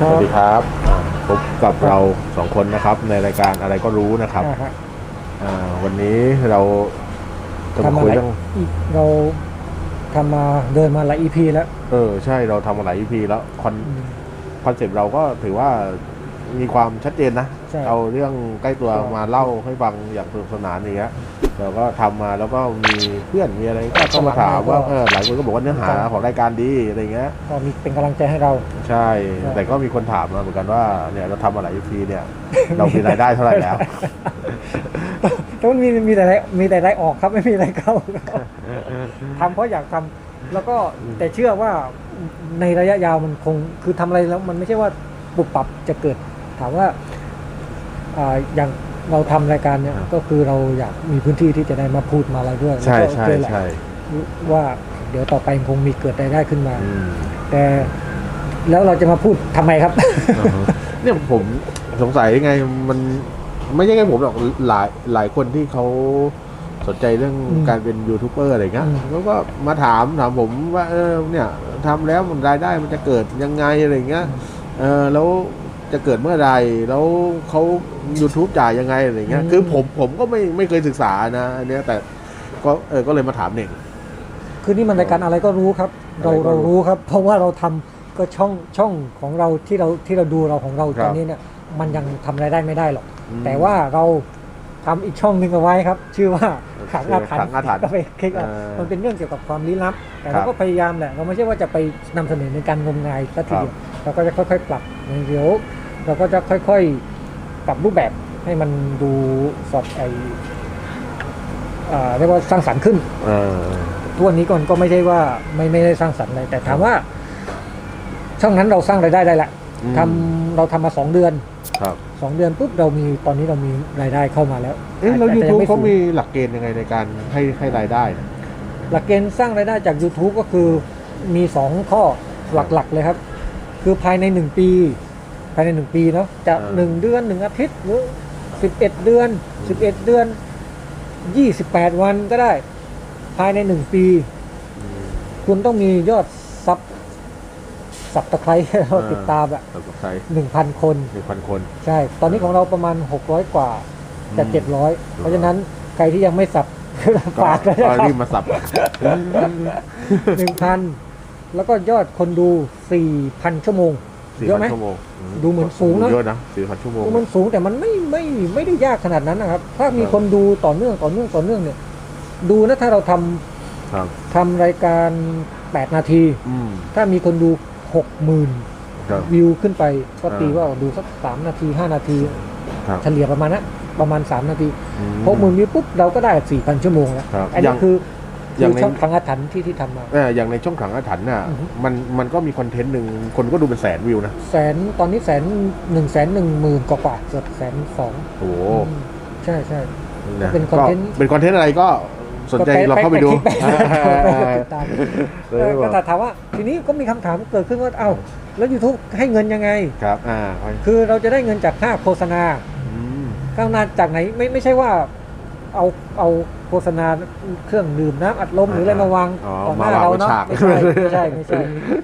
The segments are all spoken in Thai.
คสรับวัสดีครับอ่าพบกับเราสองคนนะครับ ในรายการอะไรก็รู้นะครับอ่าฮะอ่าวันนี้เราจะมาทำมาคุยหลายเรื่องอีกเราทำมาเดินมาหลาย EP แล้วเออใช่เราทำมาหลาย EP แล้วคอนคอนเซปต์เราก็ถือว่ามีความชัดเจนนะ ใช่เอาเรื่องใกล้ตัวใช่ มาเล่าให้ฟังอย่างสนุกสนานอย่างเงี้ย เราก็ทำมาแล้วก็มีเพื่อนมีอะไรก็เข้ามาถามว่าเออหลายคนก็บอกว่าเนื้อหาของรายการดีอะไรเงี้ยก็มีเป็นกำลังใจให้เราใช่ใช่ แต่ก็มีคนถามมาเหมือนกันว่าเนี่ยเราทำมาหลาย EP เนี่ย เรามีรายได้เท่าไหร่แล้วแต่มันมีมีแต่ไรมีแต่ไรออกครับไม่มีอะไรเข้าทำเพราะอยากทำแล้วก็แต่เชื่อว่าในระยะยาวมันคงคือทำอะไรแล้วมันไม่ใช่ว่าปุบปับจะเกิดถามว่าอ่าอย่าง เราทำรายการเนี่ยครับก็คือเราอยากมีพื้นที่ที่จะได้มาพูดมาอะไรด้วยใช่แล้วก็โอใช่เคแหละใช่ว่าเดี๋ยวต่อไปคงมีเกิดรายได้ขึ้นมาอืมแต่แล้วเราจะมาพูดทำไมครับอ่าฮะเนี่ยผมสงสัยไงมันไม่ใช่แค่ผมหรอกหลายหลายคนที่เขาสนใจเรื่องอืมการเป็นยูทูบเบอร์อะไรเงี้ยอืมเขาก็มาถามถามผมว่าเออเนี่ยทำแล้วมันรายได้มันจะเกิดยังไงอะไรเงี้ยเออแล้ว จะเกิดเมื่อไหรแล้วเขา YouTube จ่ายยังไงอะไรเงี้ยอืมคือผมผมก็ไม่ไม่เคยศึกษานะอันเนี้ยแต่ก็เออก็เลยมาถามเน่ง คือนี่มันรายการอะไรก็รู้ครับ เราอะไรก็เรารู้รู้ครับ เพราะว่าเราทำก็ช่องช่องของเราที่เราที่เราดูเราของเราครับตอนนี้เนี่ยมันยังทำรายได้ไม่ได้หรอก อืม แต่ว่าเราทำอีกช่องหนึ่งเอาไว้ครับ ชื่อว่าขังอาถรรขังอาถรรพ์พ์ก็ไปคลิกเอาเออมันเป็นเรื่องเกี่ยวกับความลี้ลับ แต่ครัเราบก็พยายามแหละเราไม่ใช่ว่าจะไปนำเสนอในการงมงายสักทีเดียวเราก็จะค่อยๆ ปรับเดี๋ยว เราก็จะค่อยๆปรับรูปแบบให้มันดูสอดไออ่าเรียกว่าสร้างสรรค์ขึ้นเออทุกวันนี้ก่อนก็ไม่ใช่ว่าไม่ไม่ได้สร้างสรรค์อะไรแต่ถามว่า ช่องนั้นเราสร้างรายได้ได้ละอืมทำเราทำมาสองเดือนครับสองเดือนปุ๊บเรามีตอนนี้เรามีรายได้เข้ามาแล้วเอ๊ะแล้วแต่ยูแต่ทูบงไเขาสูงมีหลักเกณฑ์ยังไงในการให้ให้รายได้นะหลักเกณฑ์สร้างรายได้จาก YouTube ก็คือมีสองข้อหลักๆเลยครับ คือภายในหนึ่งปีภายในหนึ่งปีเนาะจะหนึ่งเดือนหนึ่งอาทิตย์หรือสิบเอ็ดเดือนสิบเอ็ดเดือนยี่สิบแปดวันก็ได้ ภายในหนึ่งปี คุณต้องมียอดซับสับตะไคร้ให้เราติดตามอะสำหรับใครหนึ่งพันคนหนึ่งพันคน ใช่ ตอนนี้ของเราประมาณหกร้อยกว่าจะอืมเจ็ดร้อยเพราะฉะนั้นใครที่ยังไม่สับก็ฝากเลยนะก็ครัรีบบมาสับหนึ่งพันแล้วก็ยอดคนดูสี่พันชั่วโมง สี่เยอะพัไหม นชั่วโมงดูเหมือนสูงนะเยอะนะสี่พันชั่วโมง มันสูงแต่มันไม่ไม่ไม่ได้ยากขนาดนั้นนะครับ ถ้ามีครับ คนดูต่อเนื่องต่อเนื่องต่อเนื่องเนี่ย ดูนะถ้าเราทำครับทำรายการ 8 นาที อืมถ้ามีคนดูหกหมื่นครับ วิวขึ้นไป ก็อ่าตีว่าดูสักสามนาทีห้านาที ครับ เฉลี่ยประมาณนั้นประมาณ 3 นาที อืมหกหมื่นวิวปุ๊บเราก็ได้ 4,000 ชั่วโมงแล้วครับอันอนี้ย่าง คือ อย่าคืงอในช่องทางอาถรรพ์ที่ที่ทำมาเอออย่างในช่องขังอาถรรพ์น่ะอือฮึมันมันก็มีคอนเทนต์หนึ่งคนก็ดูเป็นแสนวิวนะแสนตอนนี้แสนหนึ่งแสนหนึ่งหมื่นกว่าๆเกือบแสนสองโอ้โหใช่ใช่นะเป็นคอนเทนต์ก็เป็นคอนเทนต์อะไรก็สนใจก็เราเข้าไปดูคลิกไปไปติดตามเลเอยอบอกก็แต่ถามว่าทีนี้ก็มีคำถามเกิดขึ้นว่าเอ้าแล้ว YouTube ให้เงินยังไงครับอ่าไปคือเราจะได้เงินจากค่าโฆษณาอืมข้างหน้าจากไหนไม่ไม่ใช่ว่าเอาเอา โฆษณาเครื่องดื่มน้ำอัดลมหรืออะไรมาวางอ๋อต่อหมาน้าวางเราเป็นเนาะฉากไม่ใช่ไม่ใช่ไม่ใช่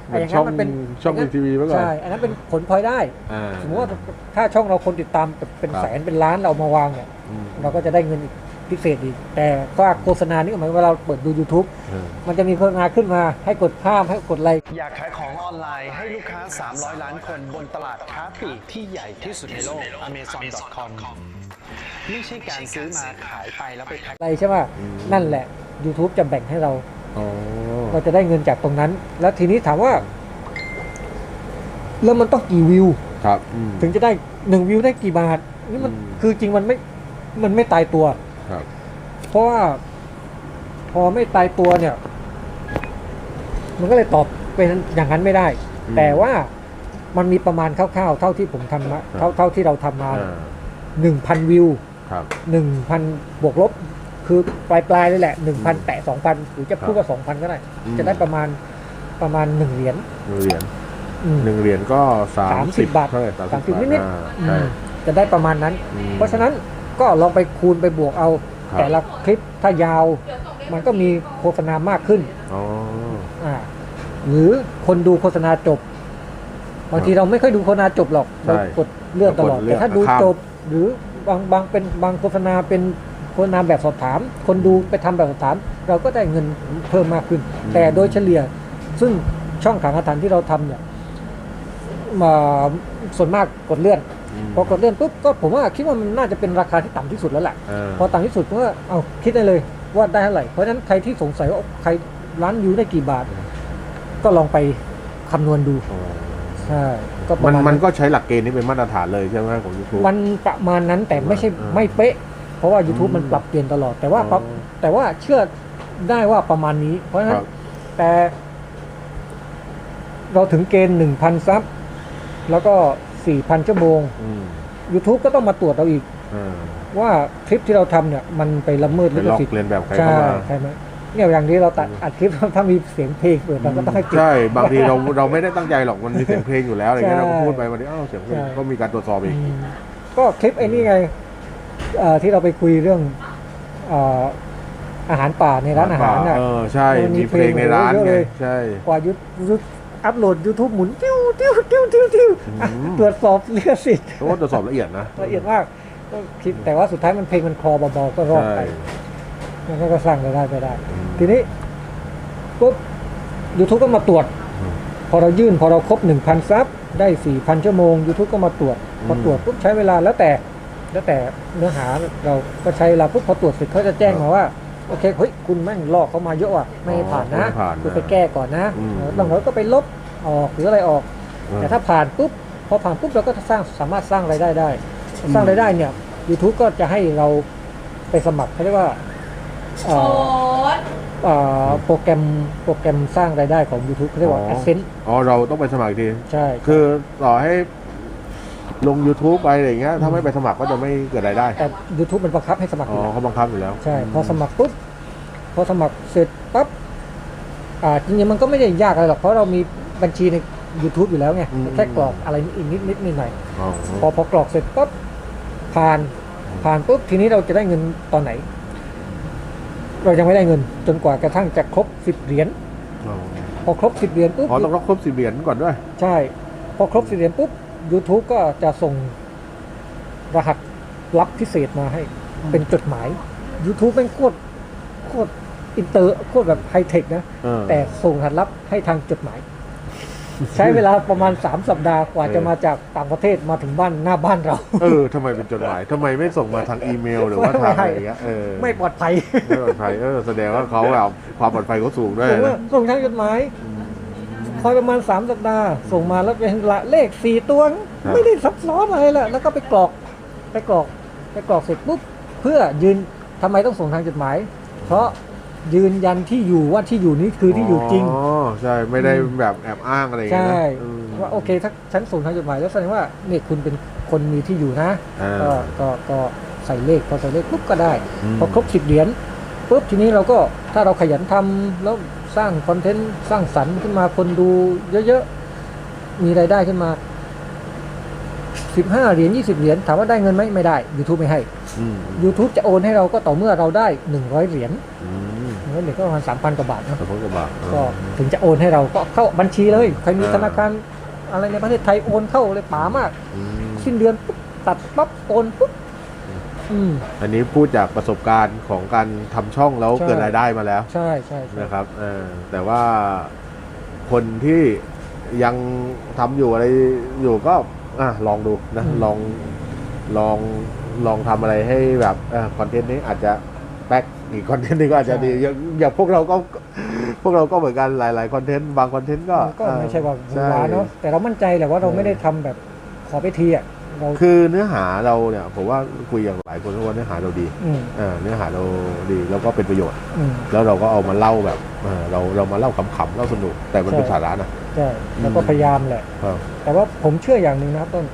เหมือนอย่างช่นั้องนมันเป็นช่องทีวีเมื่อก่อนใช่อันนั้นเป็นผลพลอยได้อ่าสมมติว่าถ้าช่องเราคนติดตามเป็นครับแสนเป็นล้านเรามาวางเนี่ยอืมเราก็จะได้เงินอีกพิเศษอีกแต่ว่าโฆษณานี่ก็หมายว่าเราเปิดดู YouTube เออมันจะมีโฆษณาขึ้นมาให้กดข้ามให้กดไลค์อยากขายของออนไลน์ให้ลูกค้า 300 ล้านคนบนตลาดค้าปลีกที่ใหญ่ที่สุดในโลก amazon.com ไม่ใช่การซื้อมาขายไปแล้วไปแพ็คอะไรใช่ไหมนั่นแหละ YouTube จะแบ่งให้เราอ๋อเราจะได้เงินจากตรงนั้น แล้วทีนี้ถามว่า แล้วมันต้องกี่วิวครับอืมถึงจะได้หนึ่งวิวได้กี่บาทนี่มันอืมคือจริงมันไม่มันไม่ตายตัวครับเพราะว่าพอไม่ตายตัวเนี่ย มันก็เลยตอบเป็นอย่างนั้นไม่ได้ แต่ว่ามันมีประมาณคร่าวๆ เท่าที่ผมทำมาเท่าเท่าที่เราทำมา อ่าหนึ่งพันวิว ครับหนึ่งพันบวกลบ คือปลายปลายๆเลยแหละหนึ่งพันแตะสองพันหรือจะพูดว่าสองพันก็ได้ อืม จะได้ประมาณประมาณหนึ่งเหรียญหนึ่งเหรียญอืม หนึ่งเหรียญก็สามสามสิสิบบบาทเท่าไหร่สาสามมสิสิบบนิดอ่าๆใช่ อืมจะได้ประมาณนั้น อืม เพราะฉะนั้นก็ลองไปคูณไปบวกเอา ครับแต่ละคลิปถ้ายาว มันก็มีโฆษณามากขึ้น อ๋อ อ่าหรือคนดูโฆษณาจบ บางทีเราไม่ค่อยดูโฆษณาจบหรอกใช่เรากดเลื่อนตลอดกดเลื่อนแต่ถ้าดูข้าม จบ หรือบางบางเป็นบางโฆษณาเป็นโฆษณาแบบสอบถาม คนดูไปทำแบบสอบถาม เราก็ได้เงินเพิ่มมากขึ้น แต่โดยเฉลี่ยซึ่งช่องขางอาถรรพ์ที่เราทำเนี่ยมาส่วนมากกดเลื่อนมพอกดเลื่อนปุ๊บก็ผมว่าคิดว่ามันน่าจะเป็นราคาที่ต่ำที่สุดแล้วแหละเออพอต่ำที่สุดก็เอาคิดได้เลยว่าได้เท่าไหร่เพราะฉะนั้นใครที่สงสัยว่าใครร้านวิวได้กี่บาท ก็ลองไปคำนวณดูอ๋อ ใช่ก็ปมัระนมาณมันก็ใช้หลักเกณฑ์นี้เป็นมาตรฐานเลยใช่ไหมของยูทูบ มันประมาณนั้นแต่ไม่ใช่อ่าไม่เป๊ะ เพราะว่า YouTube อืมมันปรับเปลี่ยนตลอด แต่ว่าอ๋อปรับแต่ว่าเชื่อได้ว่าประมาณนี้ เพราะฉะนั้คนรับ แต่ เราถึงเกณฑ์หนึ่งพันซับแล้วก็สี่พันชั่วโมง อืม YouTube ก็ต้องมาตรวจเราอีกเออว่าคลิปที่เราทำเนี่ย มันไปละเมิดไปลิขลอกสิทธิ์เลียนแบบใครใช่เข้ามา ใช่ไหม เนี่ยอย่างนี้เราตัดอัดคลิปถ้ามีเสียงเพลงเปิดเราก็ต้องให้เก็บใช่บางทีเราเราไม่ได้ตั้งใจหรอกมันมีเสียงเพลงอยู่แล้วอะไรเงี้ยใช่เราก็พูดไปวันนี้อ้าวเสียงเพลงใช่ ก็มีการตรวจสอบอีกอืมก็คลิปไอ้นี่ไงเอ่อที่เราไปคุยเรื่องเอ่ออาหารป่าในร้านอาหารน่ะ เออใช่มันมีมีเพลงในร้านเพลงเยอะไงเลย ใช่ กว่ายุทยุทอัพโหลด YouTube หมุนติ้วติ้วติ้วติ้วติ้วอะอืม ตรวจสอบลิขสิทธิ์เพราะว่าตรวจสอบละเอียดนะละเอียดมากก็คิดแต่ว่าสุดท้ายมันเพลงมันคลอเบาๆก็รอดใช่ไป มันก็สร้างรายได้ไปได้อืมทีนี้ปุ๊บ YouTube ก็มาตรวจอืมพอเรายื่นพอเราครบ 1,000 ซับได้ 4,000 ชั่วโมง YouTube ก็มาตรวจพอตรวจปุ๊บใช้เวลาแล้วแต่ แล้วแต่เนื้อหาเราก็ใช้เวลาปุ๊บพอตรวจเสร็จเขาจะแจ้งมาว่าโอเคเฮ้ยคุณแม่งลอกเขามาเยอะว่ะไม่ให้ผ่านนะไม่ผ่านนะคุณไปแก้ก่อนนะอืมเออบางเราก็ไปลบออกหรืออะไรออก แต่ถ้าผ่านปุ๊บพอผ่านปุ๊บเราก็สร้างสามารถสร้างรายได้ได้ สร้างรายได้เนี่ย YouTube ก็จะให้เราไปสมัครเขาเรียกว่าเอ่อ โอ๊ตเอ่อโปรแกรมโปรแกรมสร้างรายได้ของ YouTube เขาเรียกว่าอ๋อ Adsense อ๋อเราต้องไปสมัครอีกที ใช่ คือต่อให้ลง YouTube ไปอะไรอย่างเงี้ยถ้าไม่ไปสมัครก็จะไม่เกิดรายได้แต่ YouTube มันบังคับให้สมัครออ๋อยู่แล้วเขาบังคับอยู่แล้วใช่ พอสมัครปุ๊บ พอสมัครเสร็จปั๊บ อ่า จริงๆ มันก็ไม่ได้ยากอะไรหรอก เพราะเรามีบัญชีใน YouTube อยู่แล้วไงอืมแค่กรอกอะไรอีกนิดนิดนิดหน่อย อ๋อ พอพอกรอกเสร็จปุ๊บผ่านผ่านปุ๊บทีนี้เราจะได้เงินตอนไหน เรายังไม่ได้เงิน จนกว่ากระทั่งจะครบสิบเหรียญอ๋อพอครบสิบเหรียญปุ๊บอ๋อต้องรับครบสิบเหรียญก่อนด้วย ใช่ พอครบสิบเหรียญปุ๊บ YouTube ก็จะส่งรหัสลับพิเศษมาให้ เป็นจดหมาย YouTube เป็นโคตรโคตรอินเตอร์โคตรแบบไฮเทคนะเออแต่ส่งรหัสลับให้ทางจดหมาย ใช้เวลาประมาณ 3 สัปดาห์กว่าเออจะมาจากต่างประเทศมาถึงบ้านหน้าบ้านเรา เออทำไมเป็นจดหมายทำไมไม่ส่งมาทางอีเมลหรือว่าทางอะไรอย่างเงี้ยเออไม่ปลอดภัยไม่ปลอดภัยเออแสดงว่าเขาแบบความปลอดภัยเขาสูงด้วยส่งว่านะส่งทางจดหมายคอยประมาณ 3 สัปดาห์ ส่งมาแล้วเป็นละเลข 4 ตัว ไม่ได้ซับซ้อนอะไรแหละแล้วก็ไปกรอกไปกรอกไปกรอกเสร็จปุ๊บเพื่อยืนทำไมต้องส่งทางจดหมาย เพราะ ยืนยันที่อยู่ว่าที่อยู่นี้คือที่อยู่จริง อ๋อ ใช่ ไม่ได้แบบแอบอ้างอะไรอย่างเงี้ยใช่นะอืมว่าโอเคถ้าฉันส่งทางจดหมายแล้วแสดงว่าเนี่ยคุณเป็นคนมีที่อยู่นะอ่าก็ก็ก็ใส่เลขพอใส่เลขปุ๊บก็ได้อืมพอครบสิบเหรียญปุ๊บทีนี้เราก็ถ้าเราขยันทำแล้วสร้างคอนเทนต์สร้างสรรค์ขึ้นมาคนดูเยอะๆ มีรายได้ขึ้นมาสิบห้าเหรียญยี่สิบเหรียญถามว่าได้เงินไหมไม่ได้ YouTube ไม่ให้อืม YouTube จะโอนให้เราก็ต่อเมื่อเราได้หนึ่งร้อยเหรียญ อืมหนึ่งร้อยเหรียญก็ประมาณสามพันกว่าบาทนะสมมติกับบาทก็ถึงจะโอนให้เราก็เข้าบัญชีเลยใครมีอ่าธนาคารอะไรในประเทศไทยโอนเข้าเลยป๋ามากอืมสิ้นเดือนปุ๊บตัดปั๊บโอนปุ๊บอืมอันนี้พูดจากประสบการณ์ของการทำช่องแล้วใช่เกิดรายได้มาแล้ว ใช่ใช่ใช่นะครับเออแต่ว่าคนที่ยังทำอยู่อะไรอยู่ก็อะลองดูนะลองลองลองทำอะไรให้แบบคอนเทนต์นี้อาจจะแป๊กอีกคอนเทนต์นึงก็อาจจะดีอย่างอย่างพวกเราก็พวกเราก็เหมือนกันหลาย ๆ คอนเทนต์บางคอนเทนต์ก็มันก็ไม่ใช่ว่าหวือใช่หวาเนาะแต่เรามั่นใจแหละว่าเราเออไม่ได้ทำแบบขอไปทีอะเราคือเนื้อหาเราเนี่ยผมว่าคุยอย่างหลายคนก็ว่าเนื้อหาเราดีอืมเออเนื้อหาเราดีแล้วก็เป็นประโยชน์ อืม แล้วเราก็เอามาเล่าแบบเออเราเรามาเล่าขำๆเล่าสนุกแต่มันเป็นใช่ สาระนะ ใช่แล้วก็อืม พยายามแหละ ครับ แต่ว่าผมเชื่ออย่างหนึ่งนะครับต้น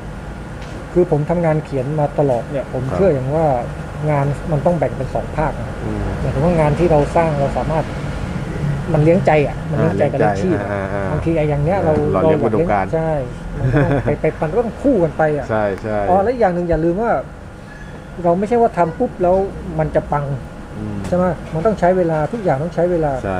คือผมทำงานเขียนมาตลอดเนี่ย ผมครับ เชื่ออย่างว่า งานมันต้องแบ่งเป็นสองภาคนะครับอืมหมายถึงว่างานที่เราสร้างเราสามารถมันเลี้ยงใจอะ มันเลี้ยงใจกับเลี้ยงชีพอะอ่าอ่าบางทีไอ้อย่างเนี้ยเราเราเลี้ยงอุดมการณ์ใช่มันก็ต้องไปไปมันก็ต้องคู่กันไปอะใช่ใช่อ๋อแล้วอีกอย่างหนึ่งอย่าลืมว่า เราไม่ใช่ว่าทำปุ๊บแล้วมันจะปังอืมใช่ไหมมันต้องใช้เวลาทุกอย่างต้องใช้เวลาใช่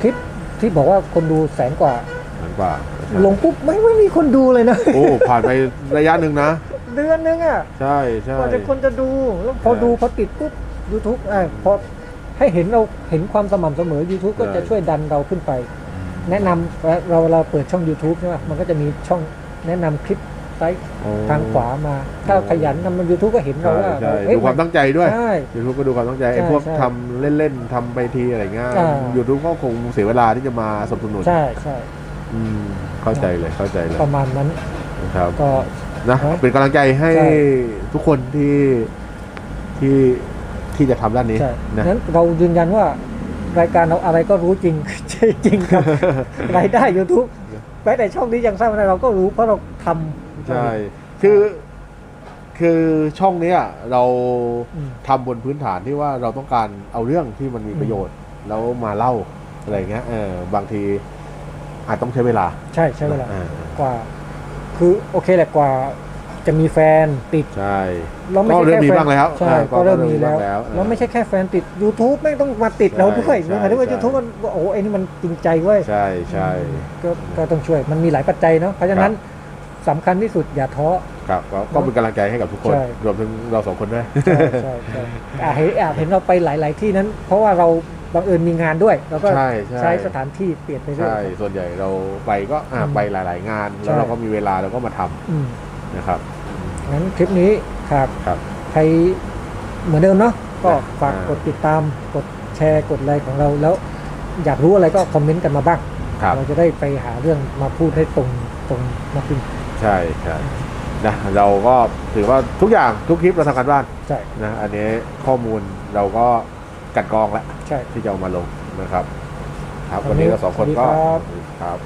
คลิปที่บอกว่าคนดูแสนกว่าเหมือนกว่าเอลงปุ๊บไม่ไม่มีคนดูเลยนะโอ้ผ่านไประยะหนึ่งนะ เดือนนึงอะใช่ใช่กว่าจะคนจะดูแล้วพอใช่ดูพอติดปุ๊บ YouTube อ่าพอให้เห็นเราเห็นความสม่ำเสมอ YouTube ก็ใช่จะช่วยดันเราขึ้นไป แนะนำเราเราเปิดช่อง YouTube ใช่ไหมมันก็จะมีช่องแนะนำคลิปไซต์โอ้ทางขวามา ถ้าขยันทำมัน YouTube ก็เห็นเราใช่ว่าใช่เอ้ยดูความตั้งใจด้วยใช่ยูทูบก็ดูความตั้งใจไอ้ใช่พวกใช่ทำเล่นๆทำไปทีอะไรเงี้ยอ่ายูทูบก็คงเสียเวลาที่จะมาสนับสนุนใช่ใช่อืมเข้าใจเลยเข้าใจเลยประมาณนั้นนะครับก็ นะครับเป็นกำลังใจให้ใช่ ทุกคนที่ที่ที่จะทำด้านนี้ใช่นะ นั้นเรายืนยันว่ารายการเราอะไรก็รู้จริง จริงครับ รายได้ YouTube แม้แต่ช่องนี้ยังสร้างไม่ได้เราก็รู้เพราะเราทำ ใช่ คือ คือช่องเนี้ยเราอืมทำบนพื้นฐานที่ว่าเราต้องการเอาเรื่องที่มันมีประโยชน์ แล้วมาเล่าอะไรเงี้ย เออ บางทีอาจต้องใช้เวลาใช่ใช่เวลา อ่ากว่า คือโอเคแหละกว่าจะมีแฟนติดใช่เราไม่ก็ใช่เริ่มแค่มีแฟนบ้างแล้วใช่อ่าก็เริ่มมีแล้วก็เริ่มมีบ้างแล้วเราไม่ใช่แค่แฟนติด YouTube ไม่ต้องมาติดเราด้วยใช่หมายถึงว่าใช่ YouTube มันโอ้โหไอ้นี่มันจริงใจเว้ยใช่ใช่ก็ก็ต้องช่วยมันมีหลายปัจจัยเนาะเพราะฉะนั้นสำคัญที่สุดอย่าท้อ ครับก็ก็เป็นกำลังใจให้กับทุกคน ใช่ รวมถึงเราสองคนด้วย ใช่ใช่ใช่อาจเห็นอาจเห็นเราไปหลาย ๆ ที่นั้น เพราะว่าเรา บังเอิญมีงานด้วยเราก็ใช่ใช่ ใช้สถานที่เปลี่ยนไปเรื่อย ใช่ ส่วนใหญ่เราไปก็อะอืมไปหลาย ๆ งาน ใช่ แล้วเราก็มีเวลาเราก็มาทำอืมนะครับ งั้นคลิปนี้ครับครับใครเหมือนเดิมเนาะก็ฝากอ่ากดติดตามกดแชร์กดไลค์ของเราแล้ว อยากรู้อะไรก็คอมเมนต์กันมาบ้าง ครับ เราจะได้ไปหาเรื่องมาพูดให้ตรงตรงมากขึ้นใช่ใช่นะเราก็ถือว่าทุกอย่างทุกคลิปเราทำการบ้านใช่ นะอันนี้ข้อมูลเราก็ กลันกรองแล้วใช่ ที่จะเอามาลงนะครับ ครับวัวันนนี้นี้เราสองคนก็สวัสดีครับ ครับ